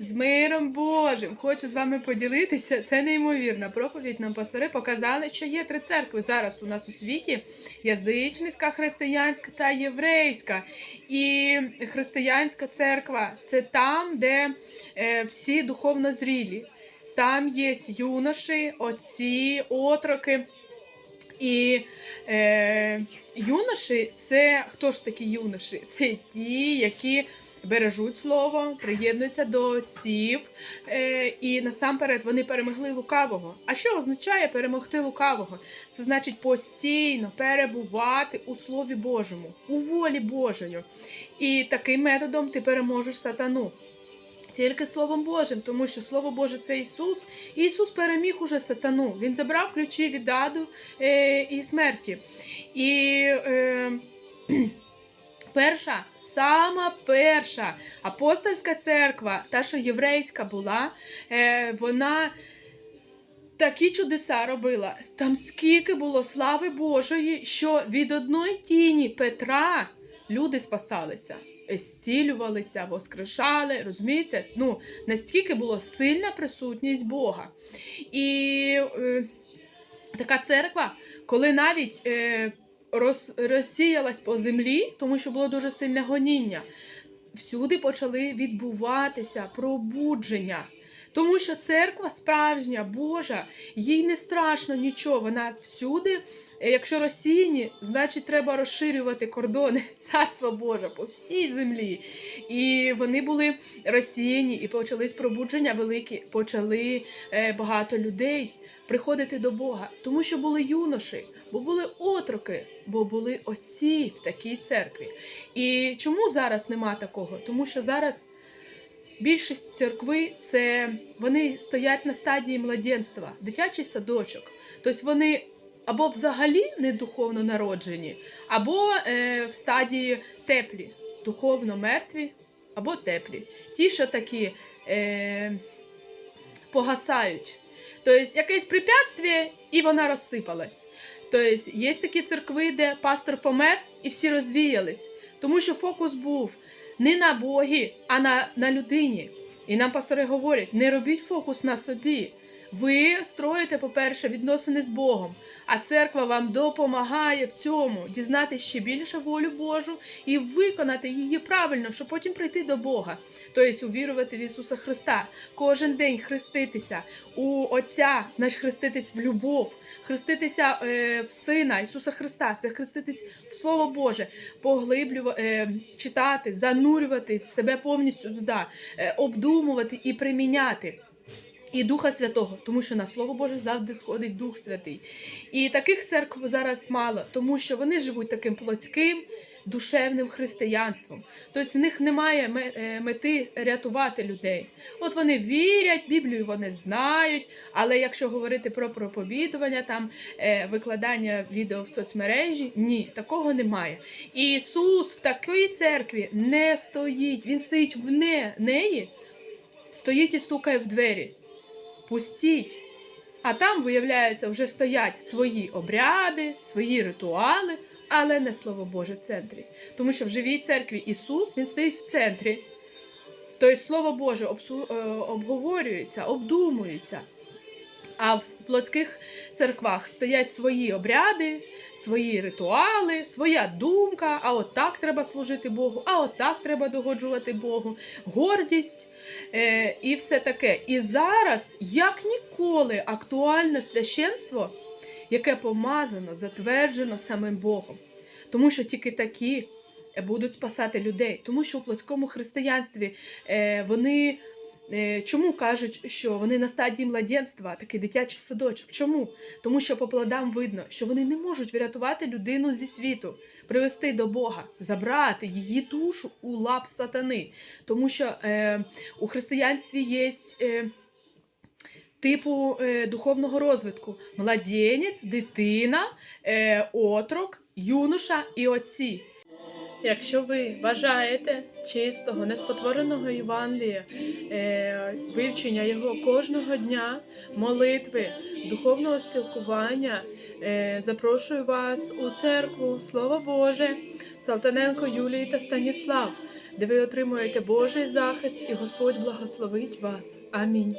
З миром Божим хочу з вами поділитися. Це неймовірна проповідь. Нам пастори показали, що є три церкви зараз у нас у світі: язичницька, християнська та єврейська. І християнська церква це там, де е, всі духовно зрілі. Там є юноші, отці, отроки. І е, юноші це хто ж такі юноші? Це ті, які бережуть слово, приєднуються до отців, е, і насамперед вони перемогли лукавого. А що означає перемогти лукавого? Це значить постійно перебувати у Слові Божому, у волі Божою. І таким методом ти переможеш сатану. Тільки Словом Божим, тому що Слово Боже це Ісус. І Ісус переміг уже сатану. Він забрав ключі від аду е, і смерті. І е, перша, сама перша апостольська церква, та, що єврейська була, е, вона. Такі чудеса робила. Там скільки було слави Божої, що від одної тіні Петра люди спасалися, зцілювалися, воскрешали. Розумієте? Ну, настільки була сильна присутність Бога. І е, така церква, коли навіть е, роз, розсіялась по землі, тому що було дуже сильне гоніння, всюди почали відбуватися пробудження. Тому що церква справжня, Божа, їй не страшно нічого. Вона всюди, е, якщо розсіяні, значить треба розширювати кордони царства Боже по всій землі. І вони були розсіяні, і почались пробудження великі, почали е, багато людей приходити до Бога, тому що були юноші, бо були отроки, бо були отці в такій церкві. І чому зараз нема такого? Тому що зараз. Більшість церкви це вони стоять на стадії младенства, дитячий садочок. Тобто вони або взагалі не духовно народжені, або е, в стадії теплі, духовно мертві, або теплі. Ті, що такі е, погасають. Тобто якесь препятствие, і вона розсипалась. Тобто є такі церкви, де пастор помер і всі розвіялись, тому що фокус був не на Богі, а на, на людині. І нам пастори говорять: не робіть фокус на собі. Ви строїте, по-перше, відносини з Богом, а церква вам допомагає в цьому дізнати ще більше волю Божу і виконати її правильно, щоб потім прийти до Бога. Тобто увірувати в Ісуса Христа, кожен день хреститися у Отця, значить хреститись в любов, хреститися е, в Сина Ісуса Христа, це хреститись в Слово Боже, поглиблювати, е, читати, занурювати в себе повністю туди, е, обдумувати і приміняти. І Духа Святого, тому що на Слово Боже завжди сходить Дух Святий. І таких церкв зараз мало, тому що вони живуть таким плотським, душевним християнством. Тобто в них немає е, мети рятувати людей. От вони вірять, Біблію вони знають, але якщо говорити про проповідування, там е, викладання відео в соцмережі, ні, такого немає. І Ісус в такій церкві не стоїть, Він стоїть вне неї, стоїть і стукає в двері пустіть. А там, виявляється, вже стоять свої обряди, свої ритуали, але не Слово Боже в центрі. Тому що в живій церкві Ісус Він стоїть в центрі. Тобто Слово Боже обсу- е, обговорюється, обдумується. А в плотських церквах стоять свої обряди, свої ритуали, своя думка. А от так треба служити Богу, а от так треба догоджувати Богу, гордість е, і все таке. І зараз, як ніколи, актуальне священство, яке помазано, затверджено самим Богом. Тому що тільки такі будуть спасати людей. Тому що у плотському християнстві е, вони. Е, Чому кажуть, що вони на стадії младенства, такий дитячий садочок? Чому? Тому що по плодам видно, що вони не можуть врятувати людину зі світу, привести до Бога, забрати її душу у лап сатани. Тому що е, у християнстві є е, типу е, духовного розвитку: младенець, дитина, е, отрок, юноша і отці. Якщо ви бажаєте чистого, неспотвореного Євангелія, е, вивчення його кожного дня, молитви, духовного спілкування, е, запрошую вас у церкву Слово Боже, Салтаненко Юлії та Станіслав. де ви отримуєте Божий захист і Господь благословить вас. Амінь.